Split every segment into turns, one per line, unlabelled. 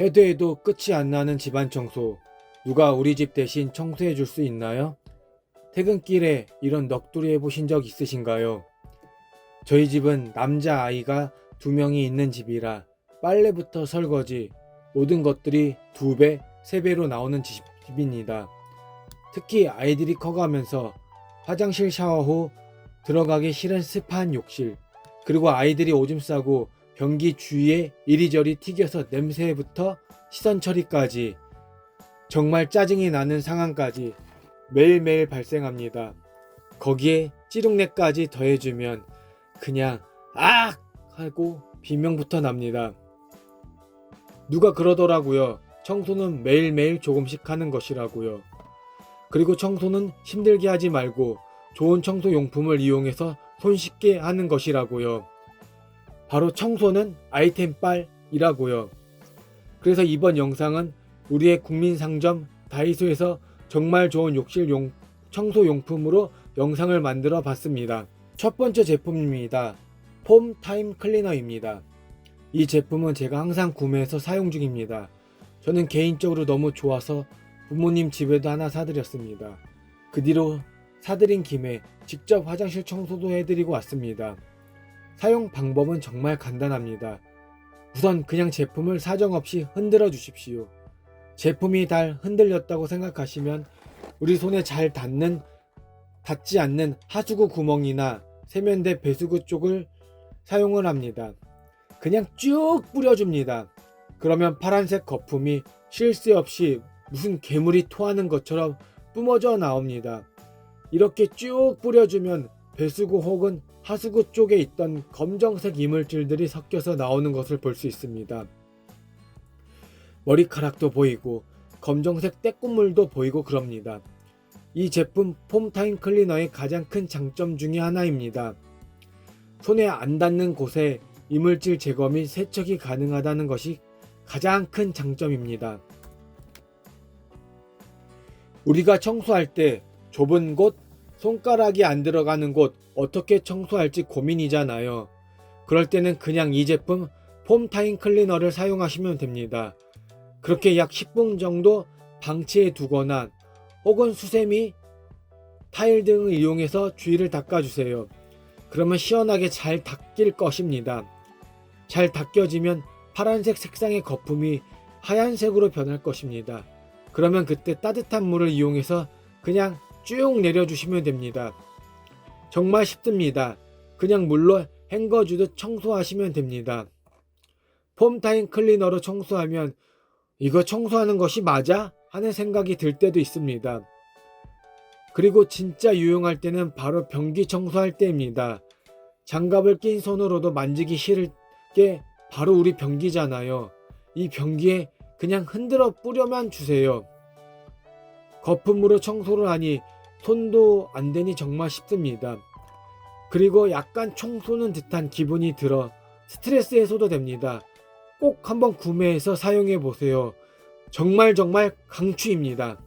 해도 해도 끝이 안 나는 집안 청소. 누가 우리 집 대신 청소해 줄 수 있나요? 퇴근길에 이런 넋두리 해보신 적 있으신가요? 저희 집은 남자 아이가 두 명이 있는 집이라 빨래부터 설거지, 모든 것들이 두 배, 세 배로 나오는 집입니다. 특히 아이들이 커가면서 화장실 샤워 후 들어가기 싫은 습한 욕실, 그리고 아이들이 오줌 싸고 변기 주위에 이리저리 튀겨서 냄새부터 시선 처리까지 정말 짜증이 나는 상황까지 매일매일 발생합니다. 거기에 찌릉내까지 더해주면 그냥 악! 하고 비명부터 납니다. 누가 그러더라고요. 청소는 매일매일 조금씩 하는 것이라고요. 그리고 청소는 힘들게 하지 말고 좋은 청소 용품을 이용해서 손쉽게 하는 것이라고요. 바로 청소는 아이템 빨이라고요. 그래서 이번 영상은 우리의 국민 상점 다이소에서 정말 좋은 욕실 용 청소 용품으로 영상을 만들어 봤습니다. 첫 번째 제품입니다. 폼 타임 클리너입니다. 이 제품은 제가 항상 구매해서 사용 중입니다. 저는 개인적으로 너무 좋아서 부모님 집에도 하나 사드렸습니다. 그 뒤로 사드린 김에 직접 화장실 청소도 해드리고 왔습니다. 사용 방법은 정말 간단합니다. 우선 그냥 제품을 사정없이 흔들어 주십시오. 제품이 잘 흔들렸다고 생각하시면 우리 손에 잘 닿는 닿지 않는 하수구 구멍이나 세면대 배수구 쪽을 사용을 합니다. 그냥 쭉 뿌려줍니다. 그러면 파란색 거품이 쉴 새 없이 무슨 괴물이 토하는 것처럼 뿜어져 나옵니다. 이렇게 쭉 뿌려주면 배수구 혹은 하수구 쪽에 있던 검정색 이물질들이 섞여서 나오는 것을 볼 수 있습니다. 머리카락도 보이고 검정색 때국물도 보이고 그럽니다. 이 제품 폼타임 클리너의 가장 큰 장점 중의 하나입니다. 손에 안 닿는 곳에 이물질 제거 및 세척이 가능하다는 것이 가장 큰 장점입니다. 우리가 청소할 때 좁은 곳, 손가락이 안 들어가는 곳 어떻게 청소할지 고민이잖아요. 그럴 때는 그냥 이 제품 폼타임 클리너를 사용하시면 됩니다. 그렇게 약 10분 정도 방치해 두거나 혹은 수세미, 타일 등을 이용해서 주위를 닦아주세요. 그러면 시원하게 잘 닦일 것입니다. 잘 닦여지면 파란색 색상의 거품이 하얀색으로 변할 것입니다. 그러면 그때 따뜻한 물을 이용해서 그냥 쭉 내려주시면 됩니다. 정말 쉽습니다. 그냥 물로 헹궈주듯 청소하시면 됩니다. 폼타임 클리너로 청소하면 이거 청소하는 것이 맞아? 하는 생각이 들 때도 있습니다. 그리고 진짜 유용할 때는 바로 변기 청소할 때입니다. 장갑을 낀 손으로도 만지기 싫을 게 바로 우리 변기잖아요. 이 변기에 그냥 흔들어 뿌려만 주세요. 거품으로 청소를 하니 손도 안 되니 정말 쉽습니다. 그리고 약간 청소는 듯한 기분이 들어 스트레스 해소도 됩니다. 꼭 한번 구매해서 사용해 보세요. 정말 정말 강추입니다.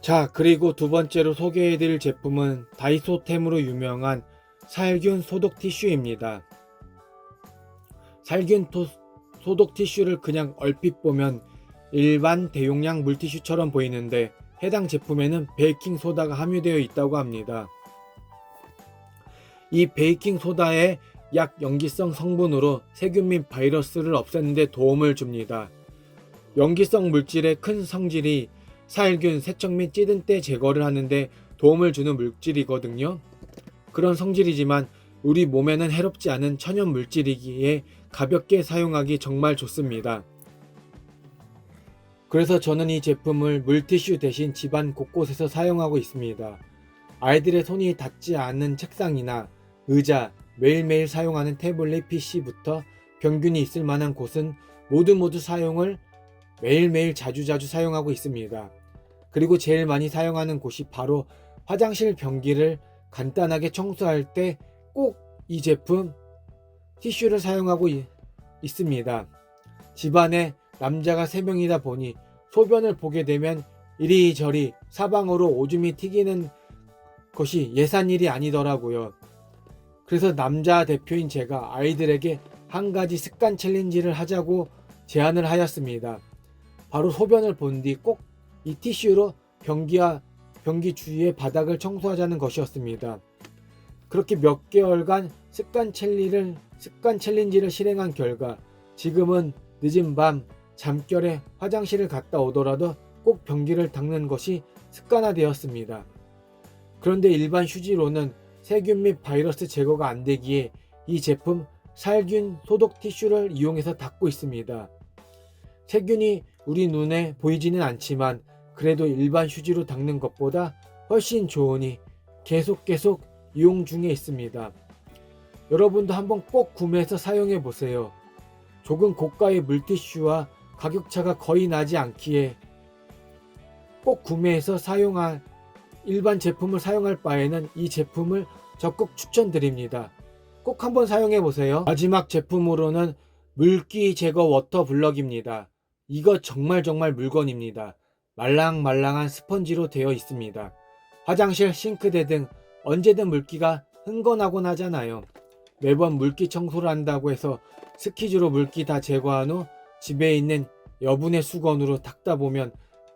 자, 그리고 두 번째로 소개해 드릴 제품은 다이소템으로 유명한 살균 소독 티슈입니다. 살균 토- 소독 티슈를 그냥 얼핏 보면 일반 대용량 물티슈처럼 보이는데 해당 제품에는 베이킹 소다가 함유되어 있다고 합니다. 이 베이킹 소다의 약 염기성 성분으로 세균 및 바이러스를 없애는 데 도움을 줍니다. 염기성 물질의 큰 성질이 살균, 세척 및 찌든 때 제거를 하는데 도움을 주는 물질이거든요. 그런 성질이지만 우리 몸에는 해롭지 않은 천연 물질이기에 가볍게 사용하기 정말 좋습니다. 그래서 저는 이 제품을 물티슈 대신 집안 곳곳에서 사용하고 있습니다. 아이들의 손이 닿지 않는 책상이나 의자, 매일매일 사용하는 태블릿 PC부터 병균이 있을 만한 곳은 모두 모두 사용을 매일매일 자주자주 사용하고 있습니다. 그리고 제일 많이 사용하는 곳이 바로 화장실 변기를 간단하게 청소할 때 꼭 이 제품 티슈를 사용하고 이- 있습니다. 집안에 남자가 3명이다 보니 소변을 보게 되면 이리저리 사방으로 오줌이 튀기는 것이 예산일이 아니더라고요. 그래서 남자 대표인 제가 아이들에게 한 가지 습관 챌린지를 하자고 제안을 하였습니다. 바로 소변을 본 뒤 꼭 이 티슈로 변기와 변기 주위의 바닥을 청소하자는 것이었습니다. 그렇게 몇 개월간 습관 챌린지를 습관 챌린지를 실행한 결과 지금은 늦은 밤 잠결에 화장실을 갔다 오더라도 꼭 변기를 닦는 것이 습관화되었습니다. 그런데 일반 휴지로는 세균 및 바이러스 제거가 안 되기에 이 제품 살균 소독 티슈를 이용해서 닦고 있습니다. 세균이 우리 눈에 보이지는 않지만 그래도 일반 휴지로 닦는 것보다 훨씬 좋으니 계속 계속 이용 중에 있습니다. 여러분도 한번 꼭 구매해서 사용해 보세요. 조금 고가의 물티슈와 가격차가 거의 나지 않기에 꼭 구매해서 사용할 일반 제품을 사용할 바에는 이 제품을 적극 추천드립니다. 꼭 한번 사용해 보세요. 마지막 제품으로는 물기 제거 워터 블럭입니다. 이거 정말 정말 물건입니다. 말랑말랑한 스펀지로 되어 있습니다. 화장실, 싱크대 등 언제든 물기가 흥건하곤 하잖아요. 매번 물기 청소를 한다고 해서 스키즈로 물기 다 제거한 후 집에 있는 여분의 수건으로 닦다 보면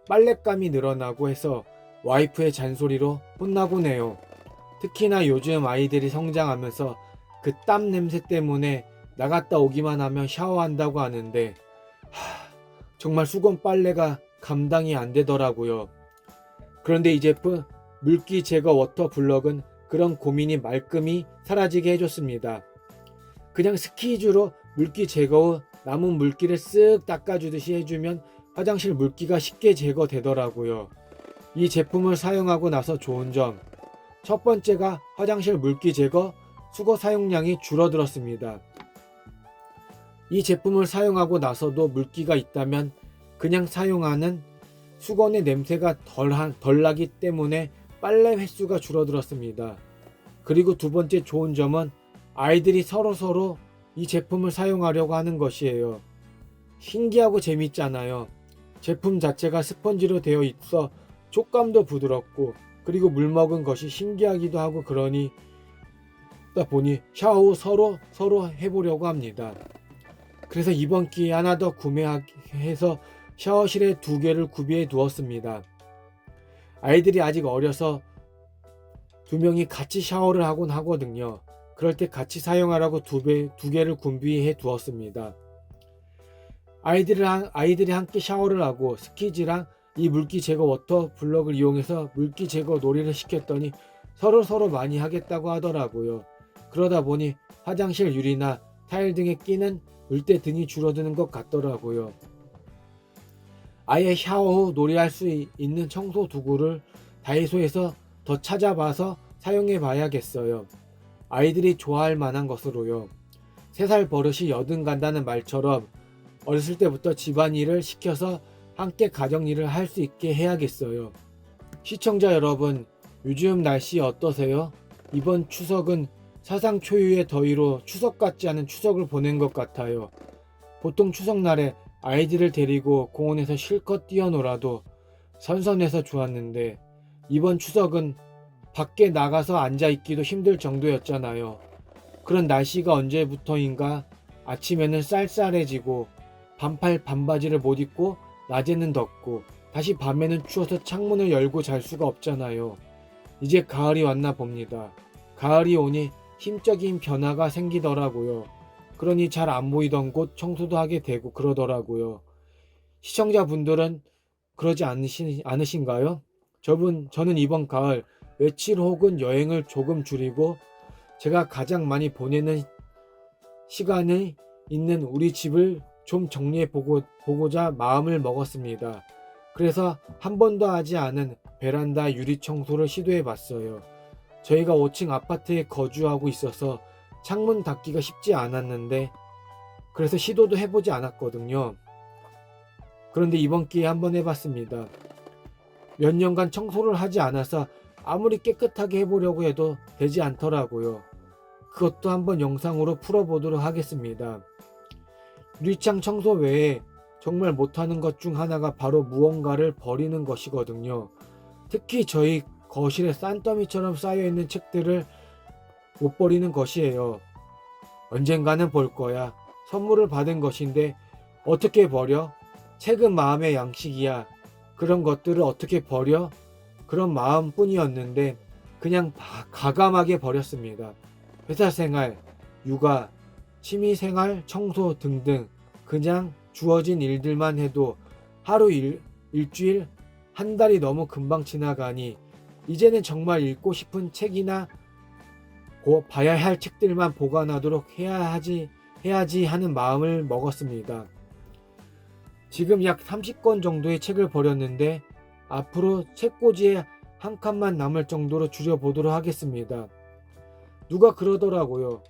빨랫감이 늘어나고 해서 와이프의 잔소리로 혼나곤 해요. 특히나 요즘 아이들이 성장하면서 그 땀 냄새 때문에 나갔다 오기만 하면 샤워한다고 하는데 하, 정말 수건 빨래가 감당이 안 되더라고요. 그런데 이 제품 물기 제거 워터 블럭은 그런 고민이 말끔히 사라지게 해줬습니다. 그냥 스키즈로 물기 제거 후 남은 물기를 쓱 닦아주듯이 해주면 화장실 물기가 쉽게 제거되더라고요. 이 제품을 사용하고 나서 좋은 점. 첫 번째가 화장실 물기 제거 수거 사용량이 줄어들었습니다. 이 제품을 사용하고 나서도 물기가 있다면 그냥 사용하는 수건의 냄새가 덜, 덜 나기 때문에 빨래 횟수가 줄어들었습니다. 그리고 두 번째 좋은 점은 아이들이 서로서로 이 제품을 사용하려고 하는 것이에요. 신기하고 재밌잖아요. 제품 자체가 스펀지로 되어 있어 촉감도 부드럽고 그리고 물 먹은 것이 신기하기도 하고 그러니 다 보니 샤워 후 서로 서로 해보려고 합니다. 그래서 이번 기회에 하나 더 구매해서 샤워실에 두 개를 구비해 두었습니다. 아이들이 아직 어려서 두 명이 같이 샤워를 하곤 하거든요. 그럴 때 같이 사용하라고 두, 배, 두 개를 구비해 두었습니다. 아이들이, 아이들이 함께 샤워를 하고 스키즈랑 이 물기 제거 워터 블럭을 이용해서 물기 제거 놀이를 시켰더니 서로 서로 많이 하겠다고 하더라고요. 그러다 보니 화장실 유리나 타일 등에 끼는 물때 등이 줄어드는 것 같더라고요. 아예 샤워 후 놀이할 수 있는 청소 도구를 다이소에서 더 찾아봐서 사용해 봐야겠어요. 아이들이 좋아할 만한 것으로요. 세 살 버릇이 여든 간다는 말처럼 어렸을 때부터 집안일을 시켜서 함께 가정일을 할 수 있게 해야겠어요. 시청자 여러분, 요즘 날씨 어떠세요? 이번 추석은 사상 초유의 더위로 추석 같지 않은 추석을 보낸 것 같아요. 보통 추석날에 아이들을 데리고 공원에서 실컷 뛰어놀아도 선선해서 좋았는데 이번 추석은 밖에 나가서 앉아 있기도 힘들 정도였잖아요. 그런 날씨가 언제부터인가 아침에는 쌀쌀해지고 반팔 반바지를 못 입고 낮에는 덥고 다시 밤에는 추워서 창문을 열고 잘 수가 없잖아요. 이제 가을이 왔나 봅니다. 가을이 오니 힘적인 변화가 생기더라고요. 그러니 잘 안 보이던 곳 청소도 하게 되고 그러더라고요. 시청자분들은 그러지 않으시, 않으신가요? 저분, 저는 이번 가을 외출 혹은 여행을 조금 줄이고 제가 가장 많이 보내는 시간이 있는 우리 집을 좀 정리해 보고, 보고자 마음을 먹었습니다. 그래서 한 번도 하지 않은 베란다 유리 청소를 시도해 봤어요. 저희가 5층 아파트에 거주하고 있어서 창문 닫기가 쉽지 않았는데 그래서 시도도 해보지 않았거든요. 그런데 이번 기회에 한번 해봤습니다. 몇 년간 청소를 하지 않아서 아무리 깨끗하게 해보려고 해도 되지 않더라고요. 그것도 한번 영상으로 풀어보도록 하겠습니다. 유리창 청소 외에 정말 못하는 것 중 하나가 바로 무언가를 버리는 것이거든요. 특히 저희 거실에 산더미처럼 쌓여있는 책들을 못 버리는 것이에요. 언젠가는 볼 거야. 선물을 받은 것인데 어떻게 버려? 책은 마음의 양식이야. 그런 것들을 어떻게 버려? 그런 마음뿐이었는데 그냥 바- 가감하게 버렸습니다. 회사 생활, 육아, 취미 생활, 청소 등등 그냥 주어진 일들만 해도 하루 일, 일주일, 한 달이 너무 금방 지나가니 이제는 정말 읽고 싶은 책이나 보- 봐야 할 책들만 보관하도록 해야 하지 해야지 하는 마음을 먹었습니다. 지금 약 30권 정도의 책을 버렸는데 앞으로 책꽂이에 한 칸만 남을 정도로 줄여보도록 하겠습니다. 누가 그러더라고요.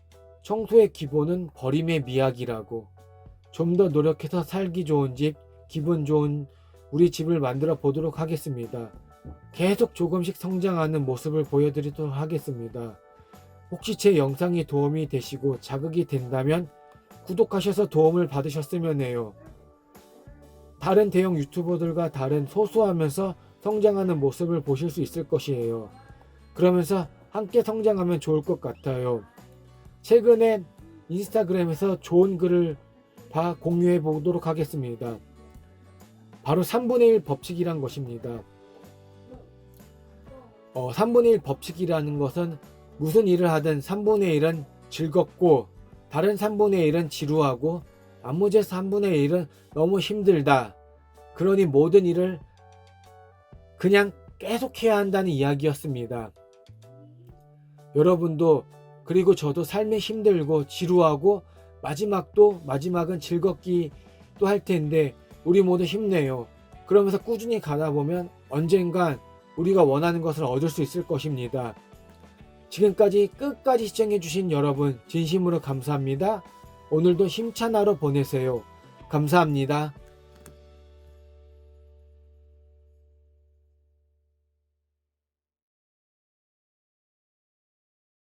청소의 기본은 버림의 미학이라고. 좀 더 노력해서 살기 좋은 집, 기분 좋은 우리 집을 만들어 보도록 하겠습니다. 계속 조금씩 성장하는 모습을 보여드리도록 하겠습니다. 혹시 제 영상이 도움이 되시고 자극이 된다면 구독하셔서 도움을 받으셨으면 해요. 다른 대형 유튜버들과 다른 소소하면서 성장하는 모습을 보실 수 있을 것이에요. 그러면서 함께 성장하면 좋을 것 같아요. 최근에 인스타그램에서 좋은 글을 봐 공유해 보도록 하겠습니다. 바로 3분의 1 법칙이란 것입니다. 어, 3분의 1 법칙이라는 것은 무슨 일을 하든 3분의 1은 즐겁고 다른 3분의 1은 지루하고 나머지 3분의 1은 너무 힘들다. 그러니 모든 일을 그냥 계속해야 한다는 이야기였습니다. 여러분도 그리고 저도 삶이 힘들고 지루하고 마지막도 마지막은 즐겁기도 할 텐데 우리 모두 힘내요. 그러면서 꾸준히 가다 보면 언젠간 우리가 원하는 것을 얻을 수 있을 것입니다. 지금까지 끝까지 시청해주신 여러분 진심으로 감사합니다. 오늘도 힘찬 하루 보내세요. 감사합니다.